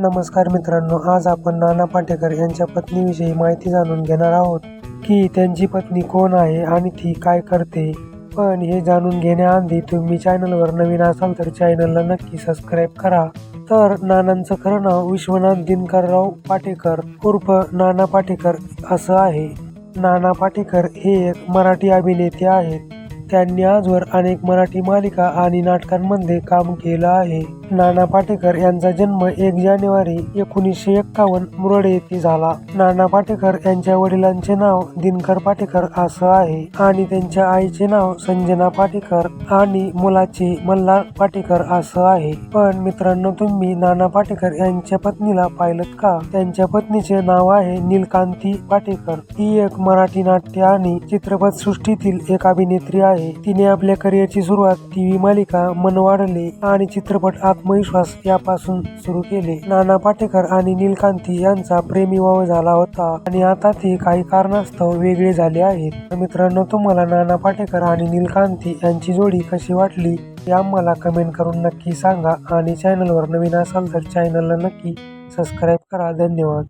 नमस्कार मित्रांनो आज आपण नाना पाटेकर यांच्या पत्नीविषयी माहिती जाणून घेणार आहोत की त्यांची पत्नी कोण आहे आणि ती काय करते. पण हे जाणून घेण्याआधी तुम्ही चॅनलवर नवीन असाल तर चॅनलला नक्की सबस्क्राईब करा. तर नानांचं खरं नाव विश्वनाथ दिनकरराव पाटेकर उर्फ नाना पाटेकर असं आहे. नाना पाटेकर हे एक मराठी अभिनेते आहेत. त्यांनी आजवर अनेक मराठी मालिका आणि नाटकांमध्ये काम केलं आहे. नाना पाटेकर यांचा जन्म एक जानेवारी एकोणीसशे एक्कावन्न मुरड येथे झाला. नाना पाटेकर यांच्या वडिलांचे नाव दिनकर पाटेकर असं आहे आणि त्यांच्या आईचे नाव संजना पाटेकर आणि मुलाचे मल्हार पाटेकर असं आहे. पण मित्रांनो तुम्ही नाना पाटेकर यांच्या पत्नीला पाहिलं का? त्यांच्या पत्नीचे नाव आहे नीलकांती पाटेकर. ही एक मराठी नाट्य आणि चित्रपट सृष्टीतील एक अभिनेत्री आहे. तिने आपल्या करिअरची सुरुवात टीव्ही मालिका मनवाडले आणि चित्रपट आत्मविश्वास यापासून सुरू केले. नाना पाटेकर आणि नीलकांती यांचा प्रेमविवाह झाला होता. आणि आता ते काही कारणास्तव वेगळे झाले आहेत. मित्रांनो तुम्हाला नाना पाटेकर आणि नीलकांती यांची जोडी कशी वाटली हे आम्हाला कमेंट करून नक्की सांगा. आणि चॅनलवर नवीन असाल तर चॅनलला नक्की सबस्क्राईब करा. धन्यवाद.